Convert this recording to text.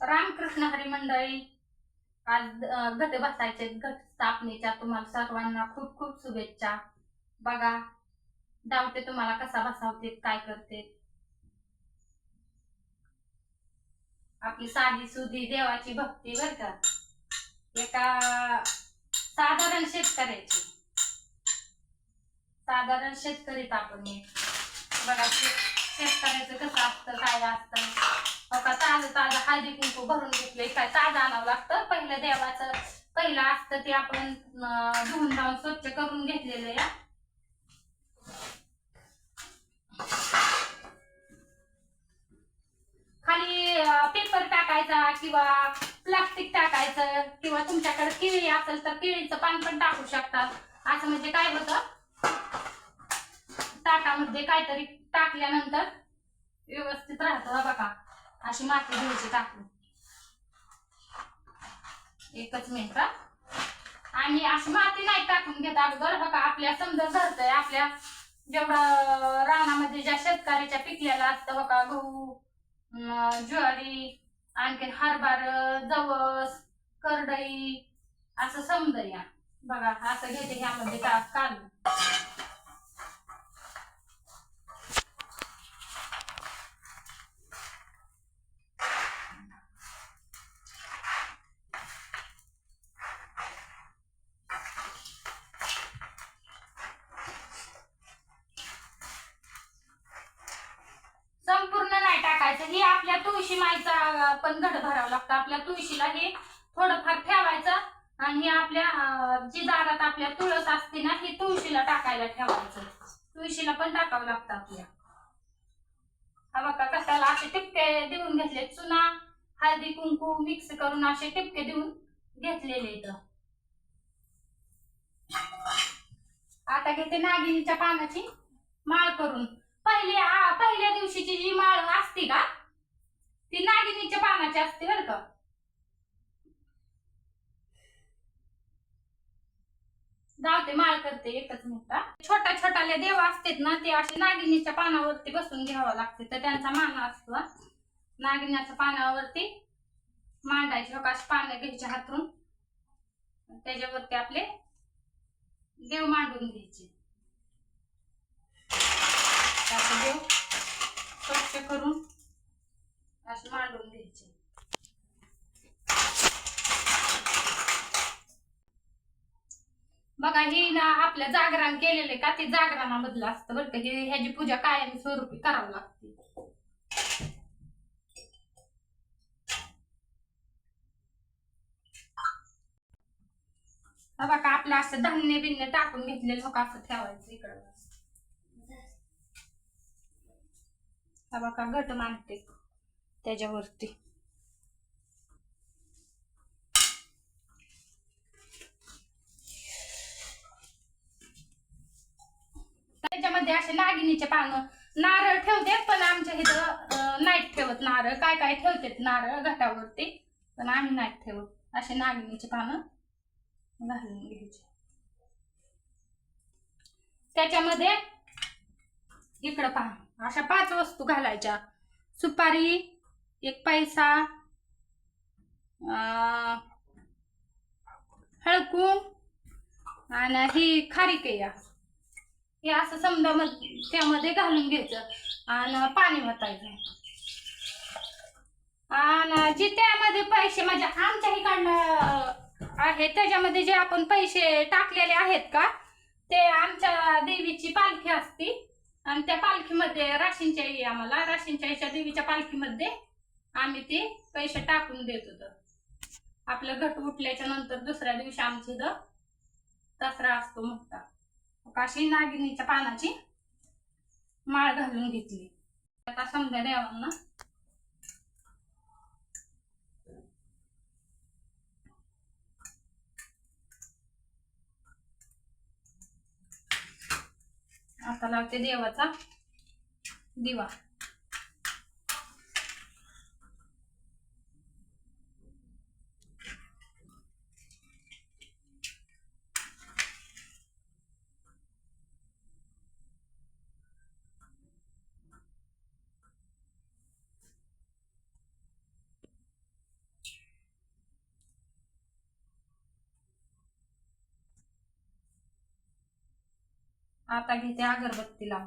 रामकृष्ण हरी मंडळी आज गट बसायचे गट स्थापनेच्या तुम्हाला सर्वांना खूप खूप शुभेच्छा. बघा धावते तुम्हाला कसा बसावते काय करते आपली साधी सुधी देवाची भक्ती बर का. एका साधारण शेतकऱ्याची. साधारण शेतकरीत आपण बघा शेतकऱ्याचं कसं असतं काय असतं. हो का? ताजं ताजं हळदी कुंकू भरून घेतले काय ताजं आणावं लागतं? पहिलं देवाचं पहिलं असतं ते आपण धुवून धावून स्वच्छ करून घेतलेलं या खाली पेपर टाकायचा किंवा प्लास्टिक टाकायचं किंवा तुमच्याकडे केळी असेल तर केळीचं पान पण टाकू शकतात असं म्हणजे काय होतं? ताटामध्ये काहीतरी टाकल्यानंतर व्यवस्थित राहतं बघा. अशी माती घ्यायची टाकून. एकच मिनिट आणि अशी माती नाही टाकून घेत अगोदर. बघा आपल्या समजा धरतय आपल्या जेवढं रानामध्ये ज्या शेतकऱ्याच्या पिकलेला असतं बघा गहू अं, ज्वारी आणखीन हरभार जवस करडई असं समजा या बघा असं घेते ह्यामध्ये टाक काढून संपूर्ण नाही टाकायचं हे आपल्या तुळशी माईचा पण घट भरावा लागतं. आपल्या तुळशीला हे थोडंफार ठेवायचं आणि आपल्या जी दारात आपल्या तुळस असते ना ही तुळशीला टाकायला ठेवायचं. तुळशीला पण टाकावं लागतं आपल्या. हा बघा कशाला असे टिपके देऊन घेतले. चुना हळदी कुंकू मिक्स करून असे टिपके देऊन घेतलेले इथं आता घेते नागिनीच्या पानाची माळ करून. पहिली पहिल्या दिवशीची जी माळ असते का ती नागिनीच्या पानाची असते बरं का. गावते माळ करते एकच मिनिट छोटा छोट्या देव असतात ना ते असे नागिनीच्या पानावरती बसून घ्यावं लागते तर त्यांचा मान असतो नागिन्याच्या पानावरती मांडायचे अशी पानं घ्यायचे हातरून. त्याच्यावरती आपले देव मांडून घ्यायचे असे देव स्वच्छ करून असे मांडून घ्यायचे बघा ही ना आपल्या जागरण केलेलं का? ते जागरणामधलं असतं बरं का. हे ह्याची पूजा कायम स्वरूपी करावी लागते. हा बघा आपलं असं धान्य बिन्य टाकून घेतलेलं हो का असं ठेवायचं इकडं. हा बघा घट मानते त्याच्यावरती. त्याच्यामध्ये असे नागिनीचे पानं. नारळ ठेवते पण आमच्या इथं नाईट ठेवत नारळ. काय काय ठेवतात नारळ घाटावरती? पण आम्ही नाईट ठेवत. असे नागिनीचे पानं घालून घ्यायचे. त्याच्यामध्ये इकडं पहा अशा पाच वस्तू घालायच्या. सुपारी एक पैसा अं, आणि ही खारीक या हे असं समजा मग त्यामध्ये घालून घ्यायचं आणि पाणी वतायचं. आणि जे त्यामध्ये पैसे म्हणजे आमच्या इकडनं आहे. त्याच्यामध्ये जे आपण पैसे टाकलेले आहेत का ते आमच्या देवीची पालखी असती. आणि त्या पालखीमध्ये राशींच्या आई आम्हाला राशींच्या देवीच्या पालखीमध्ये आम्ही ते पैसे टाकून देत होतो. आपलं घट उठल्याच्या नंतर दुसऱ्या दिवशी आमची इथं दसरा असतो मोठा. काशी नागिनीच्या पानाची माळ घालून घेतली. आता समजा देवांना. आता लावते देवाचा दिवा. आता घेते अगरबत्ती लावून